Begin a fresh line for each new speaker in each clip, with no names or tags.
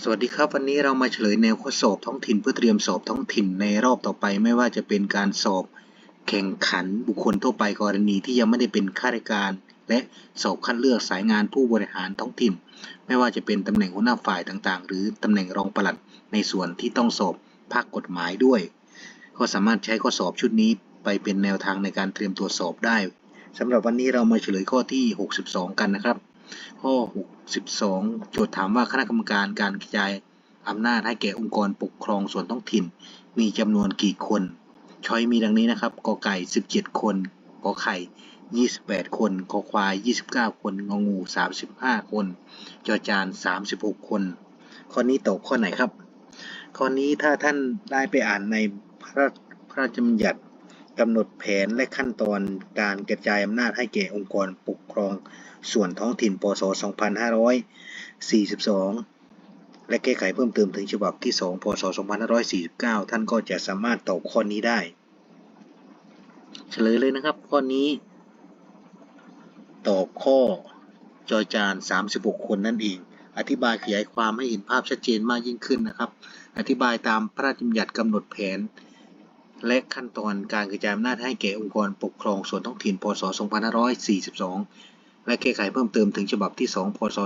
สวัสดีครับ วันนี้เรามาเฉลยแนวข้อสอบท้องถิ่นเพื่อเตรียมสอบท้องถิ่นในรอบต่อไป ไม่ว่าจะเป็นการสอบแข่งขันบุคคลทั่วไปกรณีที่ยังไม่ได้เป็นข้าราชการ และสอบคัดเลือกสายงานผู้บริหารท้องถิ่น ไม่ว่าจะเป็นตำแหน่งหัวหน้าฝ่ายต่างๆ หรือตำแหน่งรองปลัดในส่วนที่ต้องสอบภาคกฎหมายด้วย ก็สามารถใช้ข้อสอบชุดนี้ไปเป็นแนวทางในการเตรียมตรวสอบได้สำหรับวันนี้เรามาเฉลยข้อที่ 62 กันนะครับ ข้อ 62 โจทย์ถามว่าคณะกรรมการการกระจายอำนาจให้แก่องค์กรปกครองส่วนท้องถิ่น มีจำนวนกี่คนช้อยมีดังนี้นะครับกอไก่ 17 คนกอไข่ 28 คนกอควาย 29 คนงองู 35 คนจอจาน 36 คน ข้อนี้ตอบข้อไหนครับ ข้อนี้ถ้าท่านได้ไปอ่านในพระพระราชบัญญัติ กำหนดแผนและขั้นตอนการกระจายอำนาจให้แก่องค์กรปกครองส่วนท้องถิ่น พศ 2542 และแก้ไขเพิ่มเติมถึงฉบับที่ 2 พศ 2549 ท่านก็จะสามารถตอบข้อนี้ได้ เฉลยเลยนะครับ ข้อนี้ ตอบข้อจอจาน 36 คนนั่นเอง อธิบายขยายความให้เห็นภาพชัดเจนมากยิ่งขึ้นนะครับ อธิบายตามพระราชบัญญัติกำหนดแผน และขั้นตอนการกระจายอำนาจให้แก่องค์กรปกครองส่วนท้องถิ่น พศ 2542 และแก้ไขเพิ่มเติมถึงฉบับที่ 2 พศ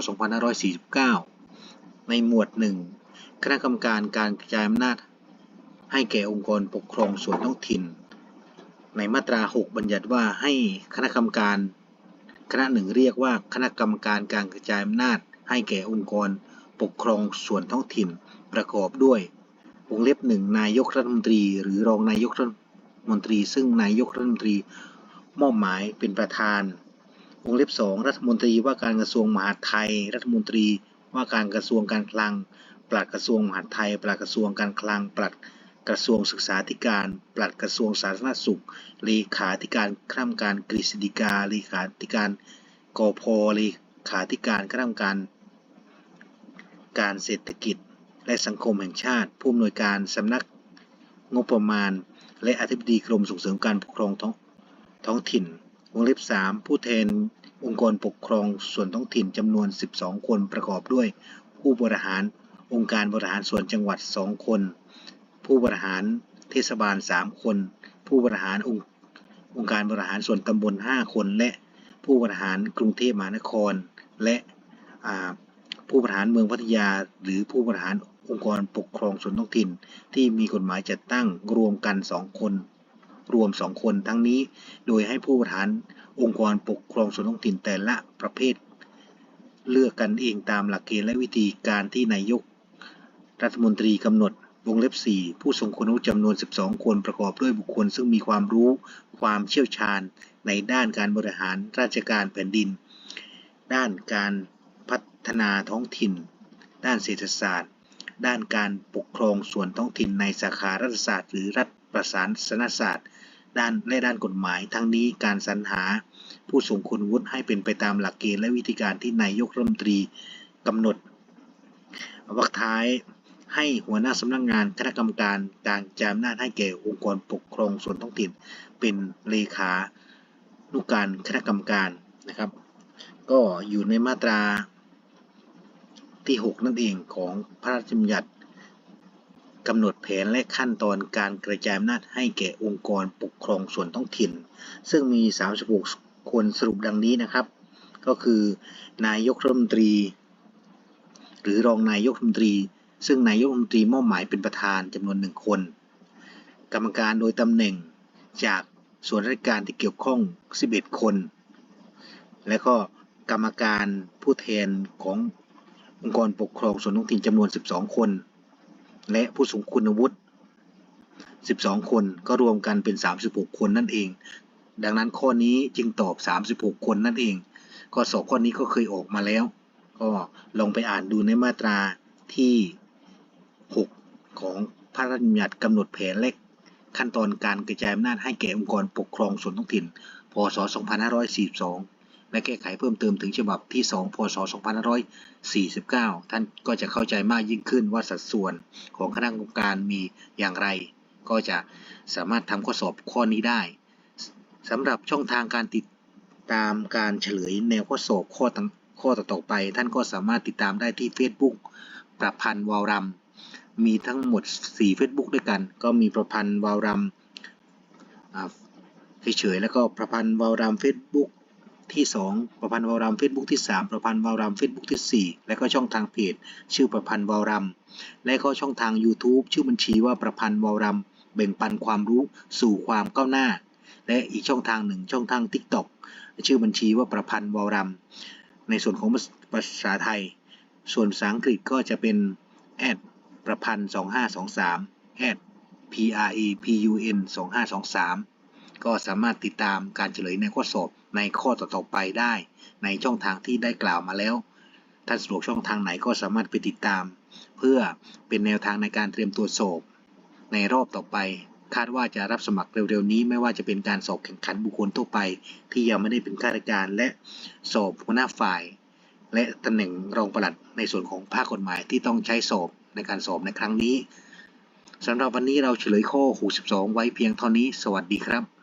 2549 ในหมวด 1 คณะกรรมการการกระจายอำนาจ ให้แก่องค์กรปกครองส่วนท้องถิ่น ในมาตรา 6 บัญญัติว่าให้คณะกรรมการ คณะหนึ่งเรียกว่าคณะกรรมการการกระจายอำนาจ ให้แก่องค์กรปกครองส่วนท้องถิ่นประกอบด้วย วงเล็บหนึ่งนายกรัฐมนตรี หรือรองนายกรัฐมนตรี ซึ่งนายกรัฐมนตรีมอบหมายเป็นประธานวงเล็บสองรัฐมนตรีว่าการกระทรวงมหาดไทย รัฐมนตรีว่าการกระทรวงการคลัง ปลัดกระทรวงมหาดไทย ปลัดกระทรวงการคลัง ปลัดกระทรวงศึกษาธิการ ปลัดกระทรวงสาธารณสุข เลขาธิการคณะกรรมการกฤษฎีกา เลขาธิการกพเลขาธิการคณะกรรมการ การเศรษฐกิจ และสังคมแห่งชาติ ผู้อำนวยการสำนักงบประมาณ และอธิบดีกรมส่งเสริมการปกครองท้องท้องถิ่น วงเล็บ 3 ผู้แทนองค์กรปกครองส่วนท้องถิ่นจำนวน 12 คนประกอบด้วย ผู้บริหารองค์การบริหารส่วนจังหวัด 2 คน ผู้บริหารเทศบาล 3 คน ผู้บริหารองค์องค์การบริหารส่วนตำบล 5 คน และผู้บริหารกรุงเทพมหานคร และผู้บริหารเมืองพัทยา หรือผู้บริหาร องค์กรปกครองส่วนท้องถิ่น ที่มีกฎหมายจัดตั้งรวมกัน 2 คน รวม 2 คนทั้งนี้ โดยให้ผู้บริหารองค์กรปกครองส่วนท้องถิ่นแต่ละประเภท เลือกกันเองตามหลักเกณฑ์และวิธีการที่นายก รัฐมนตรีกำหนดวงเล็บ 4 ผู้ทรงคุณวุฒิจำนวน 12 คนประกอบด้วยบุคคล ซึ่งมีความรู้ความเชี่ยวชาญในด้านการบริหารราชการแผ่นดิน ด้านการพัฒนาท้องถิ่น ด้านเศรษฐศาสตร์ ด้านการปกครองส่วนท้องถิ่นในสาขารัฐศาสตร์ หรือรัฐประศานสนศาสตร์ด้านและด้านกฎหมาย ทั้งนี้การสรรหาผู้ทรงคุณวุฒิให้เป็นไปตามหลักเกณฑ์และวิธีการที่นายกรัฐมนตรีกำหนดวรรคท้ายให้หัวหน้าสำนักงานคณะกรรมการการจายอำนาให้แก่องค์กรปกครองส่วนท้องถิ่น เป็นเลขานุการคณะกรรมการนะครับ ก็อยู่ในมาตรา ที่ 6 นั่นเองของพระราชบัญญัติกำหนดแผนและขั้นตอนการกระจายอำนาจให้แก่องค์กรปกครองส่วนท้องถิ่น ซึ่งมี 36 คนสรุปดังนี้นะครับ ก็คือนายกรัฐมนตรี หรือรองนายกรัฐมนตรี ซึ่งนายกรัฐมนตรีมอบหมายเป็นประธานจำนวนหนึ่งคน กรรมการโดยตำแหน่งจากส่วนราชการที่เกี่ยวข้อง 11 คน และก็กรรมการผู้แทนของ องค์กรปกครองส่วนท้องถิ่นจำนวน 12 คน และผู้ทรงคุณวุฒิ 12 คนก็รวมกันเป็น 36 คนนั่นเอง ดังนั้นข้อนี้จึงตอบ 36 คนนั่นเองข้อสอบข้อนี้ก็เคยออกมาแล้ว ก็ลองไปอ่านดูในมาตราที่ 6 ของพระราชบัญญัติกำหนดแผนและขั้นตอนการกระจายอำนาจให้แก่องค์กรปกครองส่วนท้องถิ่น พศ 2542 และแก้ไขเพิ่มเติมถึงฉบับที่ 2 พศ 2549 ท่านก็จะเข้าใจมากยิ่งขึ้นว่าสัดส่วนของคณะกรรมการมีอย่างไร ก็จะสามารถทำข้อสอบข้อนี้ได้สำหรับช่องทางการติดตามการเฉลยแนวข้อสอบข้อต่างข้อต่อๆไป ท่านก็สามารถติดตามได้ที่ Facebook ประพันธ์วาวรำมีทั้งหมด 4 Facebook ด้วยกัน ก็มีประพันธ์วาวรำอ่าเฉยๆแล้วก็ประพันธ์วาวรำ Facebook ที่ 2 ประพันธ์วารำ Facebook ที่ 3 ประพันธ์วารำ Facebook ที่ 4 และก็ช่องทางเพจ ชื่อประพันธ์วาวรำและก็ช่องทาง YouTube ชื่อบัญชีว่าประพันธ์วาวรำแบ่งปันความรู้สู่ความก้าวหน้า และอีกช่องทางหนึ่งช่องทาง TikTok ชื่อบัญชีว่าประพันธ์วาวรำในส่วนของภาษาไทย ส่วนภาษาอังกฤษก็จะเป็นแอดประพันธ์2523แอด p r e p u n 2523ก็สามารถติดตามการเฉลยในข้อสอบในข้อต่อๆไปได้ ในช่องทางที่ได้กล่าวมาแล้วท่านสะดวกช่องทางไหนก็สามารถไปติดตาม เพื่อเป็นแนวทางในการเตรียมตัวสอบ ในรอบต่อไป คาดว่าจะรับสมัครเร็วๆนี้ไม่ว่าจะเป็นการสอบแข่งขันบุคคลทั่วไป ที่ยังไม่ได้เป็นข้าราชการและสอบหัวหน้าฝ่าย และตำแหน่งรองปลัดในส่วนของภาคกฎหมายที่ต้องใช้สอบในการสอบในครั้งนี้สำหรับวันนี้เราเฉลยข้อ 62 ไว้เพียงเท่านี้ สวัสดีครับ